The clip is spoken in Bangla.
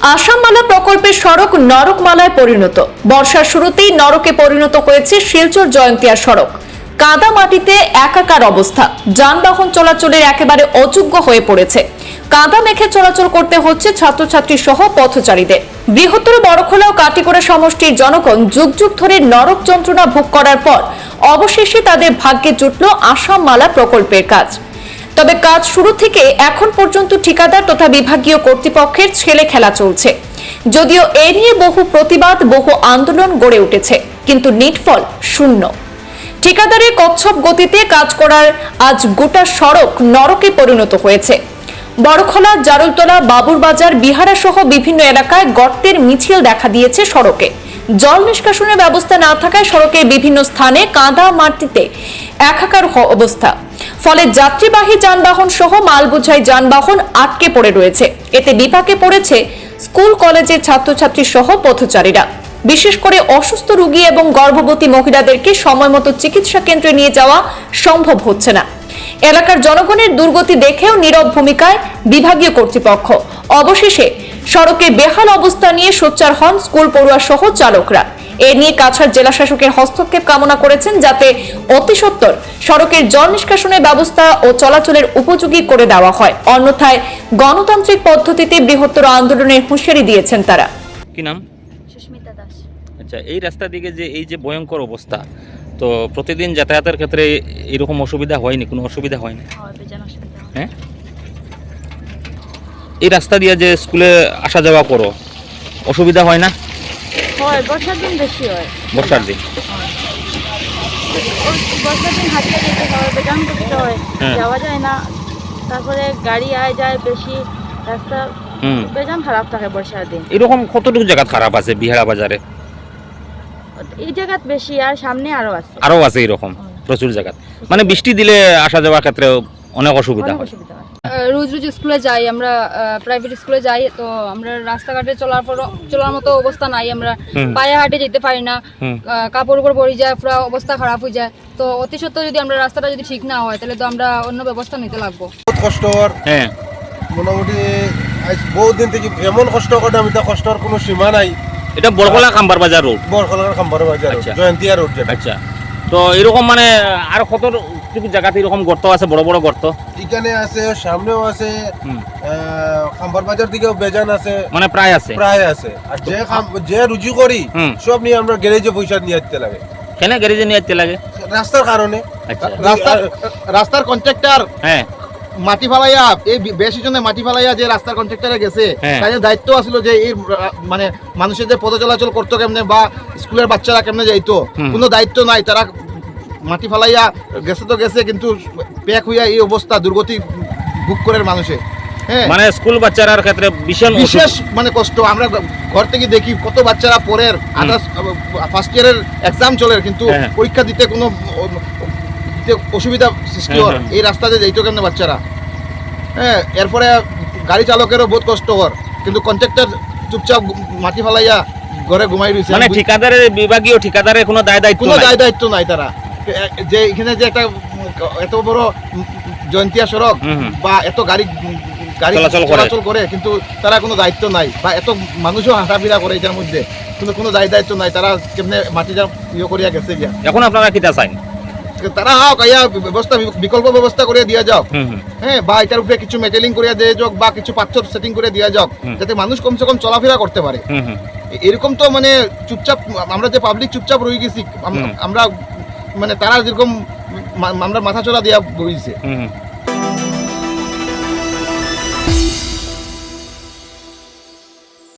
আসামমালা প্রকল্পের সড়ক নরকমালায় পরিণত। বর্ষার শুরুতেই নরকে পরিণত হয়েছে শিলচর জয়ন্তিয়া সড়ক। কাদা মাটিতে একাকার অবস্থা। যানবাহন চলাচলের একেবারে অযোগ্য হয়ে পড়েছে। কাদা মেখে চলাচল করতে হচ্ছে ছাত্রছাত্রী সহ পথচারীদের। বৃহত্তর বড়খোলা ও কাটিগড়া সমষ্টির জনগণ যুগ যুগ ধরে নরক যন্ত্রণা ভোগ করার পর অবশেষে তাদের ভাগ্যে জুটল আসামমালা প্রকল্পের কাজ। তবে কাজ শুরু থেকে এখন পর্যন্ত ঠিকাদার তথা বিভাগীয় কর্তৃপক্ষের ছেলে খেলা চলছে। যদিও এ নিয়ে বহু প্রতিবাদ, বহু আন্দোলন গড়ে উঠেছে, কিন্তু নিটফল শূন্য। ঠিকাদারের কচ্ছপ গতিতে কাজ করার আজ গোটা সড়ক নরকে পরিণত হয়েছে। বড়খলা, জারুলতলা, বাবুরবাজার বিহারা সহ বিভিন্ন এলাকায় গর্তের মিছিল দেখা দিয়েছে সড়কে। জল নিষ্কাশনের ব্যবস্থা না থাকায় সড়কের বিভিন্ন স্থানে কাঁদা মাটিতে একাকার অবস্থা। ফলে যাত্রীবাহী যানবাহন সহ মাল বোঝাই যানবাহন আটকে পড়ে রয়েছে। এতে বিপাকে পড়েছে স্কুল, কলেজের ছাত্রছাত্রী সহ পথচারীরা। বিশেষ করে অসুস্থ রোগী এবং গর্ভবতী মহিলাদেরকে সময় মতো চিকিৎসা কেন্দ্রে নিয়ে যাওয়া সম্ভব হচ্ছে না। এলাকার জনগণের দুর্গতি দেখেও নীরব ভূমিকায় বিভাগীয় কর্তৃপক্ষ। অবশেষে সড়কের বেহাল অবস্থা নিয়ে সোচ্চার হন স্কুল পড়ুয়া সহ চালকরা। এ নিয়ে কাছাড় জেলা শাসকের হস্তক্ষেপ কামনা করেছেন যাতে অতি সত্বর সড়কের জল নিষ্কাশনের ব্যবস্থা ও চলাচলের উপযোগী করে দেওয়া হয়। অন্যথায় গণতান্ত্রিক পদ্ধতিতে বৃহত্তর আন্দোলনের হুঁশিয়ারি দিয়েছেন তারা। কি নাম? সুস্মিতা দাস। আচ্ছা এই রাস্তা দিকে যে এই যে ভয়ঙ্কর অবস্থা তো প্রতিদিন যাতায়াতের ক্ষেত্রে এরকম অসুবিধা হয়নি? কোনো অসুবিধা হয়নি। হয় বেজান অসুবিধা হয়। হ্যাঁ এই রাস্তা দিয়ে যে স্কুলে আসা যাওয়া করো অসুবিধা হয় না? হয় বর্ষার দিন বেশি হয়। বর্ষার দিন? বর্ষার দিন হাঁটতে যেতে হয় বেজান করতে হয় হ্যাঁ। যাওয়া যায় না। তারপরে গাড়ি আয় যায় বেশি রাস্তা হুম। বেজান খারাপ থাকে বর্ষার দিন। এরকম কতটুকু জায়গা খারাপ আছে বিহারা বাজারে? এই জায়গাত বেশি আর সামনে আরও আছে। আরও আছে এরকম প্রচুর জায়গা মানে বৃষ্টি দিলে আসা যাওয়ার ক্ষেত্রে অনেক অসুবিধা হয়। রোজ রোজ স্কুলে যাই আমরা প্রাইভেট স্কুলে যাই তো আমরা রাস্তাঘাটে চলার পর চলার মতো অবস্থা নাই আমরা পায়ে হাঁটে যেতে পারি না কাপড় উপর পড়ে যায় পুরো অবস্থা খারাপ হয়ে যায়। তো অতি সত্ত্বেও যদি আমরা রাস্তাটা যদি ঠিক না হয় তাহলে তো আমরা অন্য ব্যবস্থা নিতে লাগবো। বহুত কষ্টকর হ্যাঁ। মোটামুটি আজ বহুত দিন থেকে এমন কষ্ট করে আমি তা কষ্টর কোনো সীমা নাই। এটা বড়কলা খাম্বার বাজার রোড বরখলার খাম্বার বাজার আচ্ছা। জয়ন্তিয়া রোড আচ্ছা। তো এরকম মানে আর কত জায়গাতে এরকম গর্ত আছে বড় বড় গর্ত? এখানে আছে সামনেও আছে খাম্বার বাজার দিকেও বেজান আছে। মানে প্রায় আছে? প্রায় আছে। আর যে যে রুজি করি। সব নিয়ে আমরা গ্যারেজে পয়সা নিয়ে আসতে লাগে। কেন গ্যারেজে নিয়ে আসতে লাগে? রাস্তার কারণে। আচ্ছা। রাস্তার রাস্তার কন্ট্রাক্টর হ্যাঁ। মাটি ফালাইয়া এই বেশি জনে মাটি ফালাইয়া যে রাস্তার কন্ট্রাক্টরে গেছে হ্যাঁ। তাদের দায়িত্ব আছিল যে এই মানে মানুষের যে পথ চলাচল করতো কেমনে বা স্কুলের বাচ্চারা কেমনে যাইতো কোনো দায়িত্ব নাই তারা মাটি ফালাইয়া গেছে তো গেছে কিন্তু প্যাক হইয়া এই অবস্থা দুর্গতি ভোগ করে মানুষে। হ্যাঁ। মানে স্কুল বাচ্চারার ক্ষেত্রে ভীষণ বিশেষ মানে কষ্ট আমরা ঘর থেকে দেখি কত বাচ্চারা পরের আদার্স ফার্স্ট ইয়ারের এক্সাম চলে কিন্তু হ্যাঁ। পরীক্ষা দিতে কোনো দিতে অসুবিধা সৃষ্টি হ্যাঁ, হর হ্যাঁ। এই রাস্তাতে যাইতো কেমন বাচ্চারা? হ্যাঁ এরপরে গাড়ি চালকেরও বহুত কষ্ট হর কিন্তু কন্ট্রাক্টর চুপচাপ মাটি ফালাইয়া ঘরে ঘুমাই রয়েছে মানে ঠিকাদারের বিভাগীয় ঠিকাদারের কোনো দায় দায়িত্ব কোনো। দায় দায়িত্ব নাই তারা। যে এখানে যে একটা এত বড় জয়ন্তিয়া সড়ক। বা এত গাড়ি গাড়ি চলাচল করে। চলাচল করে কিন্তু তারা কোনো দায়িত্ব নাই। বা এত মানুষও হাঁটাফিরা করে এটার মধ্যে। কিন্তু কোনো দায় দায়িত্ব নাই। তারা কেমনে মাটিটা ইয়ে করিয়া গেছে গিয়া? এখন আপনারা কিতা চাই তারা হাও কাইয়া ব্যবস্থা বিকল্প ব্যবস্থা করে দিয়া যাও হ্যাঁ বা এটার উপরে কিছু মেটেলিং করিয়া দিয়ে যাক বা কিছু পাথর সেটিং করে দিয়া যাক যাতে মানুষ কমসে কম চলাফেরা করতে পারে। এরকম তো মানে চুপচাপ আমরা যে পাবলিক চুপচাপ রয়ে গেছি আমরা মানে তারা যেরকম আমরা মাথা চড়া দিয়া হুম।